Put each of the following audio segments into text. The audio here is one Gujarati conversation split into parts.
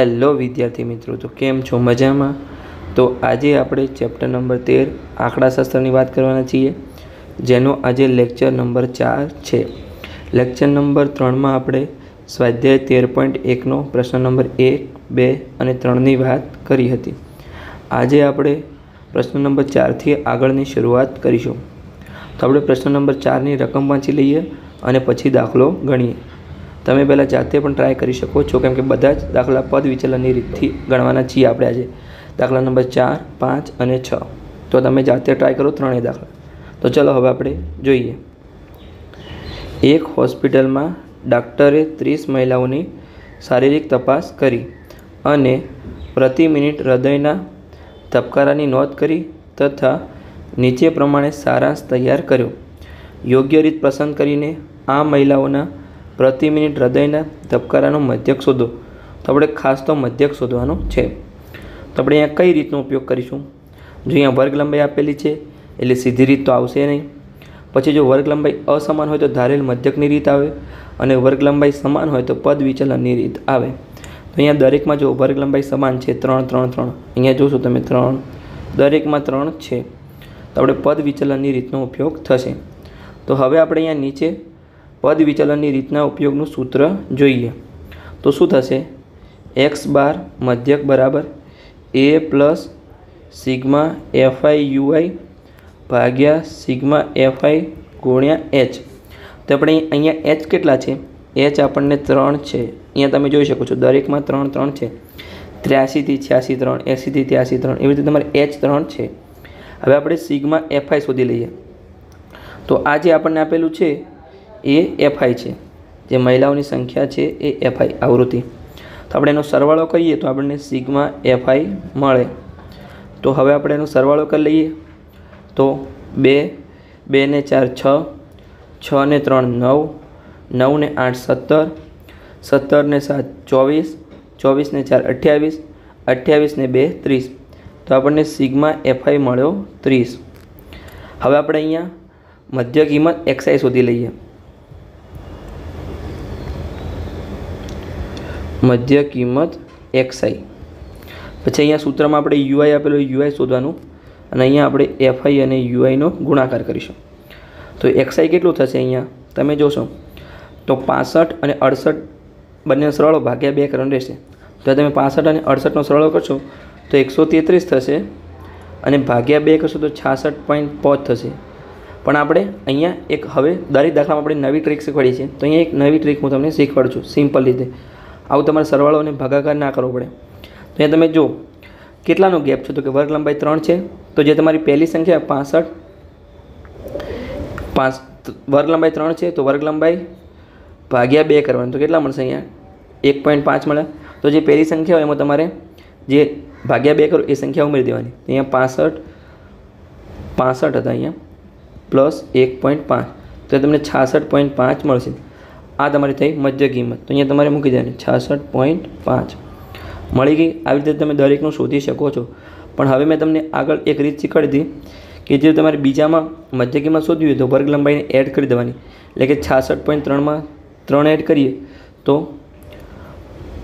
હેલો વિદ્યાર્થી મિત્રો, તો કેમ છો? મજામાં? તો આજે આપણે ચેપ્ટર નંબર તેર, આંકડાશાસ્ત્રની વાત કરવાના છીએ, જેનો આજે લેક્ચર નંબર ચાર છે. લેક્ચર નંબર ત્રણમાં આપણે સ્વાધ્યાય તેર પોઈન્ટ એકનો પ્રશ્ન નંબર એક, બે અને ત્રણની વાત કરી હતી. આજે આપણે પ્રશ્ન નંબર ચારથી આગળની શરૂઆત કરીશું. તો આપણે પ્રશ્ન નંબર ચારની રકમ વાંચી લઈએ અને પછી દાખલો ગણીએ. તમે પહેલાં જાતે પણ ટ્રાય કરી શકો છો, કેમ કે બધા જ દાખલા પદ વિચલનની રીતથી ગણવાના છીએ આપણે આજે. દાખલા નંબર ચાર, પાંચ અને છ. તો તમે જાતે ટ્રાય કરો ત્રણેય દાખલા. તો ચલો હવે આપણે જોઈએ. એક હોસ્પિટલમાં ડાક્ટરે ત્રીસ મહિલાઓની શારીરિક તપાસ કરી અને પ્રતિ મિનિટ હૃદયના ધબકારાની નોંધ કરી તથા નીચે પ્રમાણે સારાંશ તૈયાર કર્યો. યોગ્ય રીત પસંદ કરીને આ મહિલાઓના પ્રતિ મિનિટ હૃદયના ધબકારાનો મધ્યક શોધો. તો આપણે ખાસ તો મધ્યક શોધવાનો છે. તો આપણે અહીંયા કઈ રીતનો ઉપયોગ કરીશું? જો અહીંયા વર્ગ લંબાઈ આપેલી છે, એટલે સીધી રીત તો આવશે નહીં. પછી જો વર્ગ લંબાઈ અસમાન હોય તો ધારેલ મધ્યકની રીત આવે અને વર્ગ લંબાઈ સમાન હોય તો પદ વિચલનની રીત આવે. તો અહીંયા દરેકમાં જો વર્ગ લંબાઈ સમાન છે, ત્રણ ત્રણ ત્રણ. અહીંયા જોશો તમે ત્રણ. દરેકમાં ત્રણ છે. તો આપણે પદ વિચલનની રીતનો ઉપયોગ થશે. તો હવે આપણે અહીંયા નીચે પદ વિચલનની રીતના ઉપયોગનું સૂત્ર જોઈએ. તો શું થશે? એક્સ બાર મધ્યક બરાબર A plus sigma FI UI ભાગ્યા સિગ્મા એફઆઈ ગુણ્યા એચ. તો આપણે અહીંયા એચ કેટલા છે? એચ આપણને ત્રણ છે. અહીંયા તમે જોઈ શકો છો, દરેકમાં ત્રણ ત્રણ છે. ત્ર્યાસીથી છ્યાસી ત્રણ એંસીથી ત્યાસી ત્રણ, એવી રીતે તમારે એચ ત્રણ છે. હવે આપણે સિગ્મા એફઆઈ શોધી લઈએ. તો આ જે આપણને આપેલું છે એ એફઆઈ છે. જે મહિલાઓની સંખ્યા છે એ એફઆઈ આવૃત્તિ. તો આપણે એનો સરવાળો કરીએ તો આપણને સિગ્મા એફઆઈ મળે. તો હવે આપણે એનો સરવાળો કરી લઈએ. તો બે બે ને ચાર છ છ ને ત્રણ નવ નવ ને આઠ સત્તર સત્તર ને સાત ચોવીસ ચોવીસ ને ચાર અઠ્યાવીસ અઠ્યાવીસ ને બે ત્રીસ. તો આપણને સિગ્મા એફઆઈ મળ્યો ત્રીસ. હવે આપણે અહીંયા મધ્ય કિંમત એક્સઆઈ શોધી લઈએ. મધ્ય કિંમત એક્સઆઈ પછી અહીંયા સૂત્રમાં આપણે યુઆઈ આપેલું યુઆઈ શોધવાનું. અને અહીંયા આપણે એફઆઈ અને યુઆઈનો ગુણાકાર કરીશું. તો એક્સઆઈ કેટલું થશે અહીંયા? તમે જોશો. તો પાસઠ અને અડસઠ બંને સરળો ભાગ્યા બે કરવાનું રહેશે. તો તમે પાસઠ અને અડસઠનો સરળો કરશો, તો એકસો તેત્રીસ થશે અને ભાગ્યા બે કરશો તો છાસઠ પોઈન્ટ પાંચ થશે. પણ આપણે અહીંયા એક હવે દરેક દાખલામાં આપણે નવી ટ્રીક શીખવાડીએ છીએ. તો અહીંયા એક નવી ટ્રીક હું તમને શીખવાડું છું સિમ્પલ રીતે. આવું તમારે સરવાળો અને ભાગાકાર ના કરવો પડે. તો અહીંયા તમે જો કેટલાનો ગેપ છે? તો કે વર્ગ લંબાઈ ત્રણ છે. તો જે તમારી પહેલી સંખ્યા પાસઠ પાંચ વર્ગ લંબાઈ ત્રણ છે, તો વર્ગ લંબાઈ ભાગ્યા બે કરવાની. તો કેટલા મળશે અહીંયા? એક પોઈન્ટ પાંચ મળે. તો જે પહેલી સંખ્યા હોય એમાં તમારે જે ભાગ્યા બે કરો, એ સંખ્યા ઉમેરી દેવાની. અહીંયા પાસઠ પાસઠ હતા અહીંયા, પ્લસ એક પોઈન્ટ પાંચ. તો તમને છાસઠ પોઈન્ટ પાંચ મળશે. આ તમારી થઈ મધ્ય કિંમત. તો અહીંયા તમારે મૂકી દેવાની, છાસઠ પોઈન્ટ પાંચ. મળી ગઈ. આવી રીતે તમે દરેકનું શોધી શકો છો. પણ હવે મેં તમને આગળ એક રીત શીખવાડી હતી કે જે તમારે બીજામાં મધ્ય કિંમત શોધવી હોય તો વર્ગ લંબાઈને એડ કરી દેવાની. એટલે કે છાસઠ પોઈન્ટ ત્રણમાં ત્રણ એડ કરીએ તો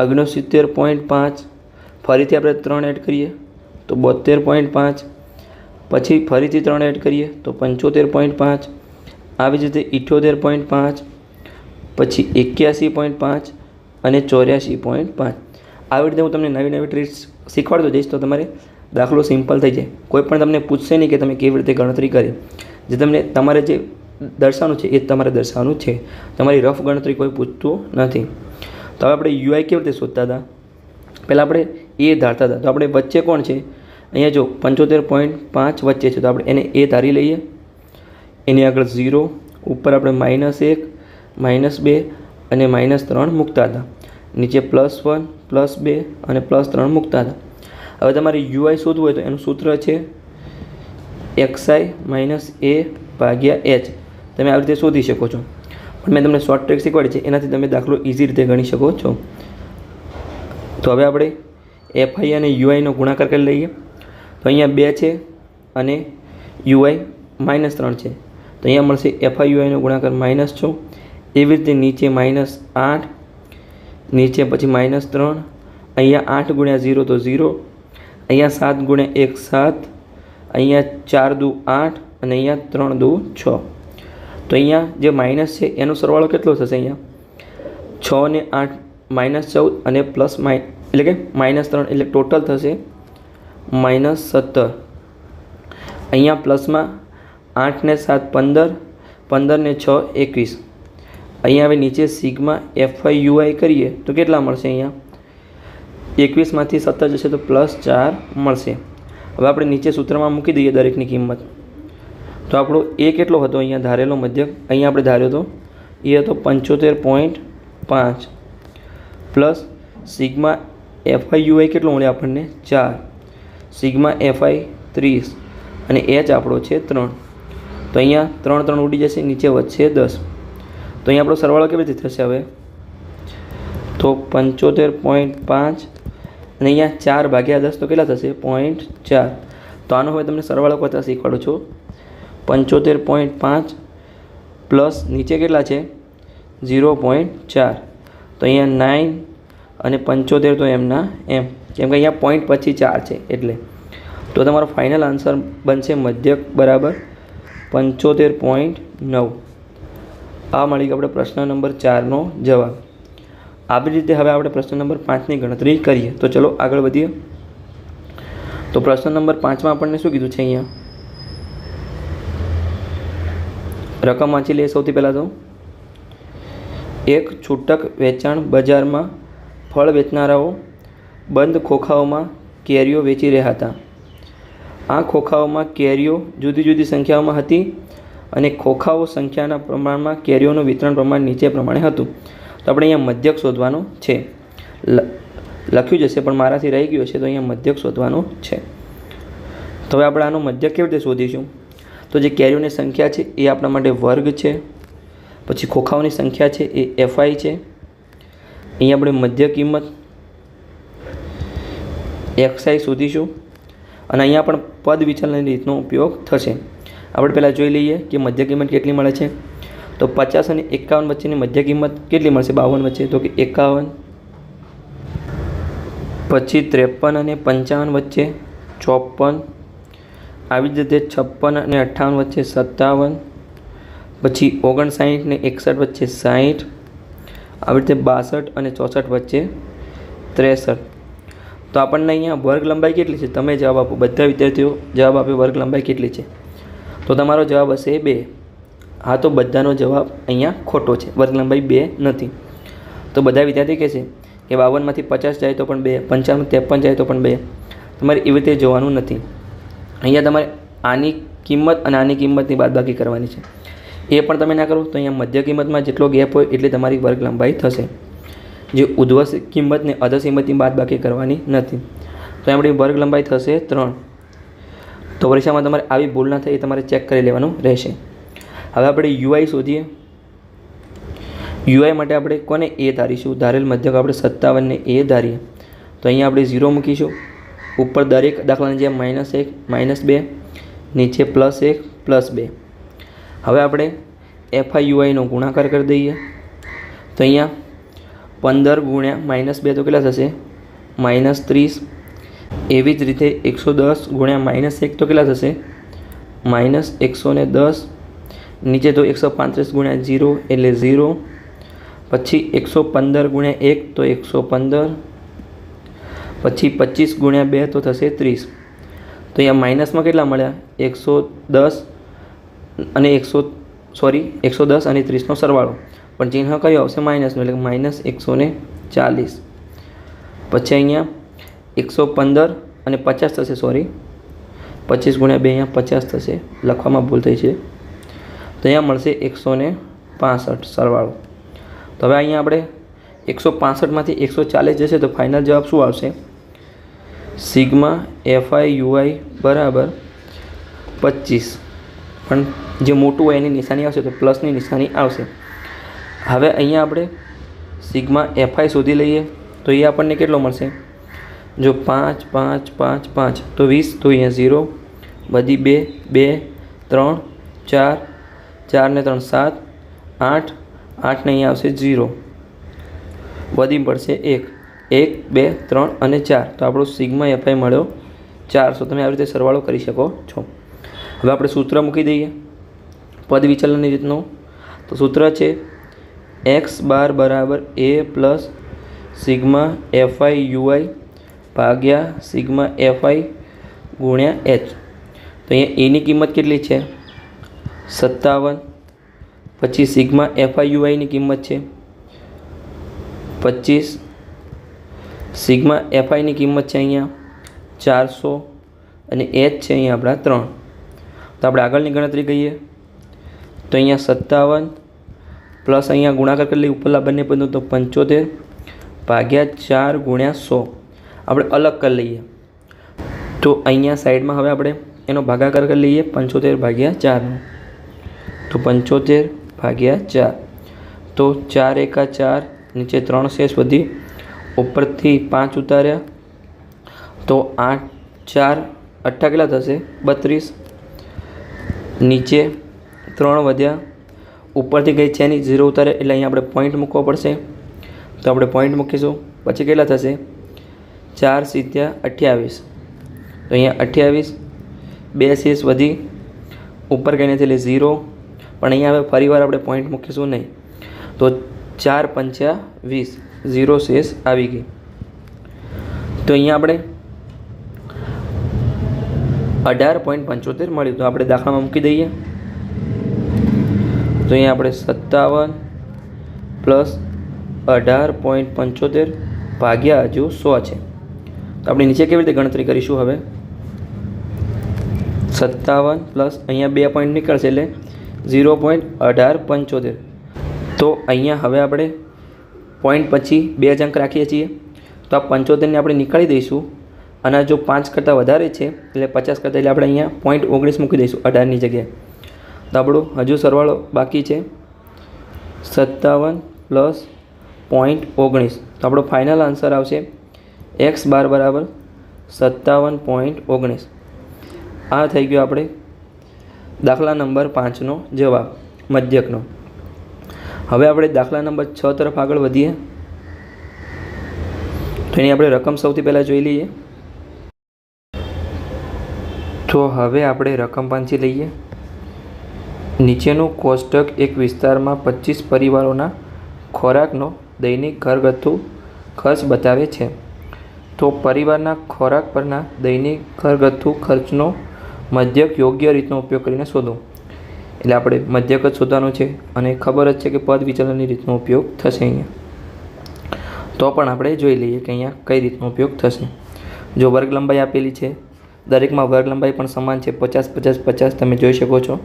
ઓગણસિત્તેર પોઈન્ટ પાંચ. ફરીથી આપણે ત્રણ એડ કરીએ તો બોતેર પોઈન્ટ પાંચ. પછી ફરીથી ત્રણ એડ કરીએ તો પંચોતેર પોઈન્ટ પાંચ. આવી જ રીતે ઇઠ્યોતેર પોઈન્ટ પાંચ. પછી એક્યાસી પોઈન્ટ પાંચ અને ચોર્યાસી પોઈન્ટ પાંચ. આવી રીતે હું તમને નવી નવી ટ્રીટ્સ શીખવાડતો જઈશ તો તમારે દાખલો સિમ્પલ થઈ જાય. કોઈ પણ તમને પૂછશે નહીં કે તમે કેવી રીતે ગણતરી કરી. જે તમને તમારે જે દર્શાવવાનું છે એ તમારે દર્શાવવાનું છે. તમારી રફ ગણતરી કોઈ પૂછતું નથી. તો હવે આપણે યુઆઈ કેવી રીતે શોધતા હતા? પહેલાં આપણે એ ધારતા હતા. તો આપણે વચ્ચે કોણ છે? અહીંયા જો પંચોતેર પોઈન્ટ પાંચ વચ્ચે છે. તો આપણે એને એ ધારી લઈએ. એની આગળ ઝીરો. ઉપર આપણે માઇનસ એક. માઇનસ બે અને માઇનસ ત્રણ મૂકતા હતા. નીચે પ્લસ વન, પ્લસ બે અને પ્લસ ત્રણ મૂકતા હતા. હવે તમારે યુઆઈ શોધવું હોય તો એનું સૂત્ર છે એક્સઆઈ માઇનસ એ ભાગ્યા એચ. તમે આવી રીતે શોધી શકો છો. પણ મેં તમને શોર્ટ ટ્રેક શીખવાડી છે, એનાથી તમે દાખલો ઇઝી રીતે ગણી શકો છો. તો હવે આપણે એફઆઈ અને યુઆઈનો ગુણાકાર કરી લઈએ. તો અહીંયા બે છે અને યુઆઈ માઇનસ ત્રણ છે. તો અહીંયા મળશે એફઆઈ યુઆઈનો ગુણાકાર માઇનસ છ. એવી રીતે નીચે માઇનસ આઠ, નીચે પછી માઇનસ ત્રણ, અહીંયા આઠ ગુણ્યા ઝીરો તો ઝીરો અહીંયા સાત ગુણ્યા એક સાત, અહીંયા ચાર દુ આઠ અને અહીંયા ત્રણ દુ છ. તો અહીંયા જે માઇનસ છે એનો સરવાળો કેટલો થશે અહીંયા? છ ને આઠ માઇનસ ચૌદ અને પ્લસ માઈ એટલે કે માઇનસ ત્રણ એટલે ટોટલ થશે માઇનસ સત્તર. અહીંયા પ્લસમાં આઠ ને સાત પંદર પંદર ને છ એકવીસ. અહીંયા હવે નીચે સિગ્મા એફઆઈ યુઆઈ કરીએ તો કેટલા મળશે અહીંયા? એકવીસમાંથી સત્તર જશે તો પ્લસ ચાર મળશે. હવે આપણે નીચે સૂત્રમાં મૂકી દઈએ દરેકની કિંમત. તો આપણો એ કેટલો હતો અહીંયા ધારેલો મધ્યક? અહીંયા આપણે ધાર્યો હતો એ હતો પંચોતેર પોઈન્ટ પાંચ. પ્લસ સિગમા એફઆઈ યુઆઈ કેટલો મળે આપણને? ચાર. સિગમા એફઆઈ ત્રીસ. અને એચ આપણો છે ત્રણ. તો અહીંયા ત્રણ ત્રણ ઉડી જશે, નીચે વધશે દસ. તો અહીંયા આપણો સરવાળો કેવી રીતે થશે હવે? તો પંચોતેર પોઈન્ટ પાંચ અને અહીંયા ચાર ભાગ્યા દસ તો કેટલા થશે? પોઈન્ટ ચાર. તો આનો હવે તમને સરવાળો કરતાં શીખવાડું છું. પંચોતેર પોઈન્ટ પાંચ પ્લસ નીચે કેટલા છે? ઝીરો પોઈન્ટ ચાર. તો અહીંયા નાઇન અને પંચોતેર તો એમના એમ. કેમ કે અહીંયા પોઈન્ટ પછી ચાર છે એટલે. તો તમારો ફાઇનલ આન્સર બનશે મધ્યક બરાબર પંચોતેર પોઈન્ટ નવ. આ મળી ગયો આપણે પ્રશ્ન નંબર ચારનો જવાબ. આવી રીતે હવે આપણે પ્રશ્ન નંબર પાંચની ગણતરી કરીએ. તો ચલો આગળ વધીએ. તો પ્રશ્ન નંબર પાંચમાં આપણને શું કીધું છે અહીંયા? રકમ વાંચી લઈએ સૌથી પહેલાં તો. એક છૂટક વેચાણ બજારમાં ફળ વેચનારાઓ બંધ ખોખાઓમાં કેરીઓ વેચી રહ્યા હતા. આ ખોખાઓમાં કેરીઓ જુદી જુદી સંખ્યાઓમાં હતી. અને ખોખાઓ સંખ્યાના પ્રમાણમાં કેરીઓનું વિતરણ પ્રમાણ નીચે પ્રમાણે હતું. તો આપણે અહીંયા મધ્યક શોધવાનું છે. લખ્યું જશે, પણ મારાથી રહી ગયું છે તો અહીંયા મધ્યક શોધવાનું છે. તો હવે આપણે આનો મધ્યક કેવી રીતે શોધીશું? તો જે કેરીઓની સંખ્યા છે, એ આપણા માટે વર્ગ છે. પછી ખોખાઓની સંખ્યા છે, એ એફઆઈ છે. અહીંયા આપણે મધ્ય કિંમત એક્સઆઈ શોધીશું. અને અહીંયા પણ પદ વિચલનની રીતનો ઉપયોગ થશે. આપણે પહેલાં જોઈ લઈએ કે મધ્ય કિંમત કેટલી મળે છે. તો પચાસ અને એકાવન વચ્ચેની મધ્ય કિંમત કેટલી મળશે? બાવન વચ્ચે. તો કે એકાવન. પછી ત્રેપન અને પંચાવન વચ્ચે ચોપન. આવી જ રીતે છપ્પન અને અઠ્ઠાવન વચ્ચે સત્તાવન. પછી ઓગણસાઠ ને એકસઠ વચ્ચે સાઠ. આવી રીતે બાસઠ અને ચોસઠ વચ્ચે ત્રેસઠ. તો આપણને અહીંયા વર્ગ લંબાઈ કેટલી છે? તમે જવાબ આપો. બધા વિદ્યાર્થીઓ જવાબ આપે વર્ગ લંબાઈ કેટલી છે? તો તમારો જવાબ હશે બે. હા, તો બધાનો જવાબ અહીંયા ખોટો છે. વર્ગ લંબાઈ બે નથી. તો બધા વિદ્યાર્થી કહે છે કે બાવનમાંથી પચાસ જાય તો પણ બે પંચાવન ત્રેપન જાય તો પણ બે. તમારે એવી રીતે જોવાનું નથી. અહીંયા તમારે આની કિંમત અને આની કિંમતની બાદબાકી કરવાની છે. એ પણ તમે ના કરો તો અહીંયા મધ્ય કિંમતમાં જેટલો ગેપ હોય એટલી તમારી વર્ગ લંબાઈ થશે. જે ઉધ્વસ કિંમતને અધસ કિંમતની બાદબાકી કરવાની નથી. તો એમની વર્ગ લંબાઈ થશે ત્રણ. તો પરીક્ષામાં તમારે આવી ભૂલ ના થાય એ તમારે ચેક કરી લેવાનું રહેશે. હવે આપણે યુઆઈ શોધીએ. યુઆઈ માટે આપણે કોને એ ધારીશું? ધારેલ મધ્યક આપણે સત્તાવનને એ ધારીએ. તો અહીંયા આપણે ઝીરો મૂકીશું. ઉપર દરેક દાખલાની જેમ માઇનસ એક માઇનસ બે, નીચે પ્લસ એક પ્લસ બે. હવે આપણે એફઆઈ યુઆઈનો ગુણાકાર કરી દઈએ. તો અહીંયા પંદર ગુણ્યા માઇનસ બે તો કેટલા થશે? માઇનસ ત્રીસ એવી જ રીતે એકસો દસ ગુણ્યા માઇનસ એક તો કેટલા થશે? માઇનસ એકસો ને દસ, નીચે તો એકસો પાંત્રીસ ગુણ્યા ઝીરો એટલે ઝીરો, પછી એકસો પંદર ગુણ્યા એક તો એકસો પંદર, પછી પચીસ ગુણ્યા બે તો થશે ત્રીસ. તો અહીંયા માઇનસમાં કેટલા મળ્યા? એકસો દસ અને એકસો, સોરી, એકસો દસ અને ત્રીસનો સરવાળો. પણ ચિહ્ન કયો આવશે? માઇનસનું, એટલે માઇનસ એકસો ને ચાલીસ. પછી અહીંયા એકસો પંદર અને પચાસ થશે સોરી પચીસ ગુણ્યા બે અહીંયા પચાસ થશે. લખવામાં ભૂલ થઈ છે. તો અહીંયા મળશે એકસો ને પાસઠ સરવાળો. તો હવે અહીંયા આપણે એકસો પાસઠમાંથી એકસો ચાલીસ જશે તો ફાઇનલ જવાબ શું આવશે? સિગ્મા એફઆઈ યુઆઈ બરાબર પચીસ. પણ જે મોટું હોય એની નિશાની આવશે તો પ્લસની નિશાની આવશે. હવે અહીંયા આપણે સિગ્મા એફઆઈ શોધી લઈએ તો એ આપણને કેટલો મળશે? જો પાંચ પાંચ પાંચ પાંચ, તો વીસ, તો અહીંયા ઝીરો બધી બે બે, ત્રણ, ચાર ચાર ને ત્રણ, સાત, આઠ આઠને અહીંયા આવશે ઝીરો વધી પડશે એક. એક, બે, ત્રણ અને ચાર. તો આપણો સિગ્મા એફઆઈ મળ્યો ચારસો તમે આવી રીતે સરવાળો કરી શકો છો. હવે આપણે સૂત્ર મૂકી દઈએ. પદ વિચલનની રીતનું. તો સૂત્ર છે એક્સ બાર બરાબર A plus sigma FI UI ભાગ્યા સિગ્મા એફઆઈ ગુણ્યા એચ. તો અહીંયા એની કિંમત કેટલી છે? સત્તાવન. પછી સિગ્મા એફઆઈ યુઆઈની કિંમત છે? પચીસ. સિગ્મા એફઆઈની કિંમત છે અહીંયા? ચારસો. અને એચ છે અહીંયા આપણા ત્રણ. તો આપણે આગળની ગણતરી કરીએ. તો અહીંયા સત્તાવન પ્લસ અહીંયા ગુણાકાર કરી લઈએ ઉપરલા બંને પદો તો પંચોતેર. ભાગ્યા ચાર ગુણ્યા સો. આપણે અલગ કરી લઈએ. તો અહીંયા સાઈડમાં હવે આપણે એનો ભાગાકાર કરી લઈએ પંચોતેર ભાગ્યા ચારનો. તો પંચોતેર ભાગ્યા ચાર. તો ચાર એકા ચાર નીચે ત્રણ શેષ વધી ઉપરથી પાંચ ઉતાર્યા. તો આઠ ચાર અઠ્ઠા કેટલા થશે? બત્રીસ. નીચે ત્રણ વધ્યા. ઉપરથી ગઈ છે ની ઝીરો ઉતારે એટલે અહીંયા આપણે પોઈન્ટ મૂકવો પડશે. તો આપણે પોઈન્ટ મૂકીશું. પછી કેટલા થશે? ચાર સિત્યા અઠ્યાવીસ. તો અહીંયા અઠ્યાવીસ, બે શેષ વધી, ઉપર કંઈ નથી એટલે ઝીરો. પણ અહીંયા હવે ફરીવાર આપણે પોઈન્ટ મૂકીશું નહીં. તો ચાર પંચા વીસ, ઝીરો શેષ આવી ગઈ. તો અહીંયા આપણે અઢાર પોઈન્ટ પંચોતેર મળ્યું. તો આપણે દાખલામાં મૂકી દઈએ. તો અહીંયા આપણે સત્તાવન પ્લસ અઢાર પોઈન્ટ પંચોતેર ભાગ્યા હજુ સો છે. તો આપણે નીચે કેવી રીતે ગણતરી કરીશું હવે? સત્તાવન પ્લસ અહીંયા બે પોઈન્ટ નીકળશે એટલે ઝીરો પોઈન્ટ અઢાર પંચોતેર. તો અહીંયા હવે આપણે પોઈન્ટ પછી બે જંક રાખીએ છીએ. તો આ પંચોતેરને આપણે નીકાળી દઈશું. અને જો પાંચ કરતાં વધારે છે, એટલે પચાસ કરતાં એટલે આપણે અહીંયા પોઈન્ટ ઓગણીસ મૂકી દઈશું અઢારની જગ્યાએ. તો આપણો હજુ સરવાળો બાકી છે. સત્તાવન પ્લસ પોઈન્ટ ઓગણીસ. તો આપણો ફાઇનલ આન્સર આવશે એક્સ બાર બરાબર સત્તાવન પોઈન્ટ ઓગણીસ. આ થઈ ગયો આપણે દાખલા નંબર પાંચનો જવાબ, મધ્યકનો. હવે આપણે દાખલા નંબર છ તરફ આગળ વધીએ. તો એની આપણે રકમ સૌથી પહેલાં જોઈ લઈએ. તો હવે આપણે રકમ પાંચી લઈએ. નીચેનું કોષ્ટક એક વિસ્તારમાં પચીસ પરિવારોના ખોરાકનો દૈનિક ઘરગથ્થુ ખર્ચ બતાવે છે. તો પરિવારના ખોરાક પરના દૈનિક ઘરગથ્થુ ખર્ચનો મધ્યક યોગ્ય રીતનો ઉપયોગ કરીને શોધો. એટલે આપણે મધ્યક જ શોધવાનો છે અને ખબર જ છે કે પદ વિચલનની રીતનો ઉપયોગ થશે અહીંયા. તો પણ આપણે જોઈ લઈએ કે અહીંયા કઈ રીતનો ઉપયોગ થશે. જો વર્ગ લંબાઈ આપેલી છે, દરેકમાં વર્ગ લંબાઈ પણ સમાન છે, પચાસ પચાસ પચાસ તમે જોઈ શકો છો,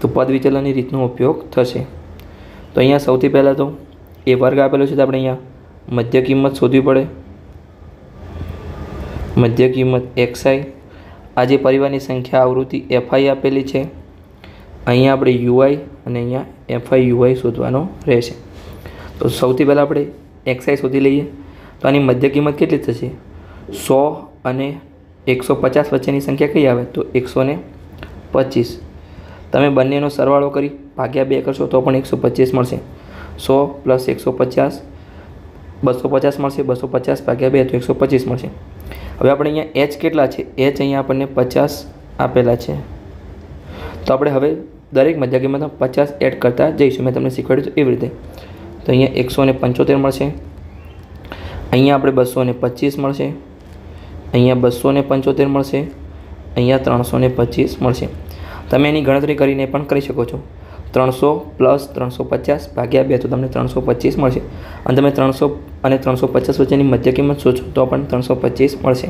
તો પદ વિચલનની રીતનો ઉપયોગ થશે. તો અહીંયા સૌથી પહેલાં તો એ વર્ગ આપેલો છે તો આપણે અહીંયા મધ્ય કિંમત શોધવી પડે. મધ્ય કિંમત એક્સઆઈ આજે પરિવારની સંખ્યા આવૃત્તિ એફઆઈ આપેલી છે. અહીંયા આપણે યુઆઈ અને અહીંયા એફઆઈ યુઆઈ શોધવાનો રહેશે. તો સૌથી પહેલાં આપણે એક્સઆઈ શોધી લઈએ. તો આની મધ્ય કિંમત કેટલી થશે? સો અને એકસો પચાસ વચ્ચેની સંખ્યા કઈ આવે? તો એકસો ને પચીસ. તમે બંનેનો સરવાળો કરી ભાગ્યા બે કરશો તો પણ એકસો પચીસ મળશે. સો પ્લસ એકસો પચાસ, બસો પચાસ મળશે, બસો પચાસ ભાગ્યા બે તો એકસો પચીસ મળશે. હવે આપણે અહીંયા એચ કેટલા છે? એચ અહીંયા આપણને પચાસ આપેલા છે. તો આપણે હવે દરેક મધ્ય કિંમતમાં પચાસ એડ કરતા જઈશું. મેં તમને શીખવાડ્યું એવી રીતે. તો અહીંયા એકસો ને પંચોતેર મળશે. અહીંયા આપણે બસો ને પચીસ મળશે. અહીંયા બસો ને પંચોતેર મળશે. અહીંયા ત્રણસો ને પચીસ મળશે. તમે એની ગણતરી કરીને પણ કરી શકો છો. ત્રણસો પ્લસ ત્રણસો પચાસ ભાગ્યા બે તો તમને ત્રણસો પચીસ મળશે. અને તમે ત્રણસો અને ત્રણસો પચાસ વચ્ચેની મધ્ય કિંમત શોધો તો પણ ત્રણસો પચીસ મળશે.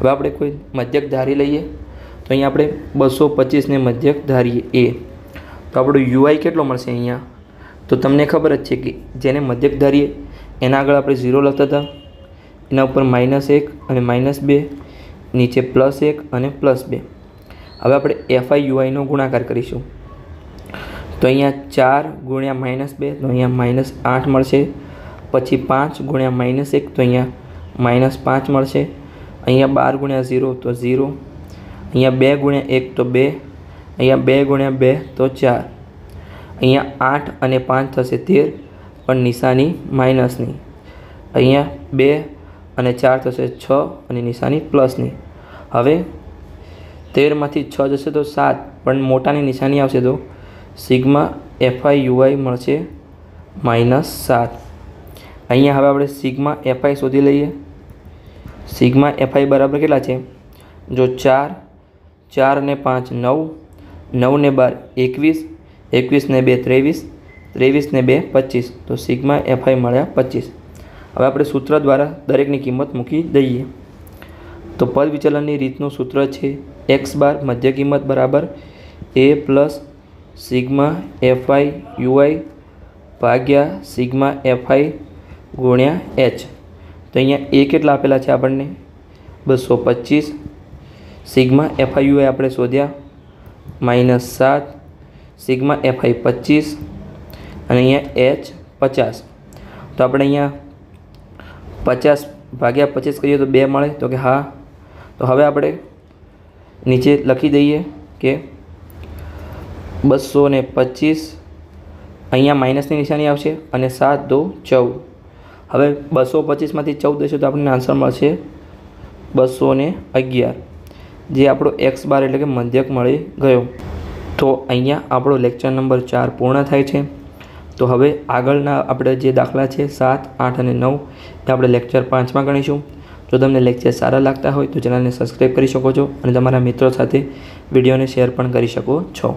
હવે આપણે કોઈ મધ્યક ધારી લઈએ. તો અહીંયા આપણે બસો પચીસને મધ્યક ધારીએ એ. તો આપણો યુઆઈ કેટલો મળશે અહીંયા? તો તમને ખબર જ છે કે જેને મધ્યક ધારીએ, એના આગળ આપણે ઝીરો લખતા હતા. એના ઉપર માઇનસ એક અને માઇનસ બે, નીચે પ્લસ એક અને પ્લસ બે. હવે આપણે એફઆઈ યુઆઈનો ગુણાકાર કરીશું. તો અહીંયા ચાર ગુણ્યા માઇનસ બે, તો અહીંયા માઇનસ આઠ મળશે. પછી પાંચ ગુણ્યા માઇનસ એક તો અહીંયા માઇનસ પાંચ મળશે. અહીંયા બાર ગુણ્યા ઝીરો તો ઝીરો. અહીંયા બે ગુણ્યા એક તો બે. અહીંયા બે ગુણ્યા બે તો ચાર. અહીંયા આઠ અને પાંચ થશે તેર, પણ નિશાની માઇનસની. અહીંયા બે અને ચાર થશે છ અને નિશાની પ્લસની. હવે તેરમાંથી છ જશે તો સાત, પણ મોટાની નિશાની આવશે તો સિગ્મા એફઆઈ યુઆઈ મળશે માઇનસ સાત. અહીંયા હવે આપણે સિગ્મા એફઆઈ શોધી લઈએ. સિગ્મા એફઆઈ બરાબર કેટલા છે? જો ચાર ચાર ને પાંચ નવ નવ ને બાર એકવીસ એકવીસ ને બે ત્રેવીસ ત્રેવીસ ને બે પચીસ. તો સિગ્મા એફઆઈ મળ્યા પચીસ. હવે આપણે સૂત્ર દ્વારા દરેકની કિંમત મૂકી દઈએ. તો પદ વિચલનની રીતનું સૂત્ર છે એક્સ બાર મધ્ય કિંમત બરાબર A plus sigma FI UI ભાગ્યા સિગ્મા એફઆઈ ગુણ્યા એચ તો અહીંયા એ કેટલા આપેલા છે આપણને? બસો પચીસ. સિગ્મા એફઆઈ યુઆઈ આપણે શોધ્યા. માઇનસ સાત. સિગ્મા એફઆઈ પચીસ. અને અહીંયા એચ પચાસ. તો આપણે અહીંયા પચાસ ભાગ્યા પચીસ કરીએ તો બે મળે. તો કે હા. તો હવે આપણે નીચે લખી દઈએ કે બસો ને પચીસ અહીંયા માઇનસની નિશાની આવશે અને સાત દો ચૌદ. હવે બસો પચીસમાંથી ચૌદ દઈશું તો આપણને આન્સર મળશે બસો ને અગિયાર, જે આપણો એક્સ બાર એટલે કે મધ્યક મળી ગયો. તો અહીંયા આપણો લેક્ચર નંબર ચાર પૂર્ણ થાય છે. તો હવે આગળના આપણે જે દાખલા છે, સાત, આઠ અને નવ, એ આપણે લેક્ચર પાંચમાં ગણીશું. જો તમને લેક્ચર સારા લાગતા હોય તો ચેનલને સબસ્ક્રાઈબ કરી શકો છો અને તમારા મિત્રો સાથે વિડીયોને શેર પણ કરી શકો છો.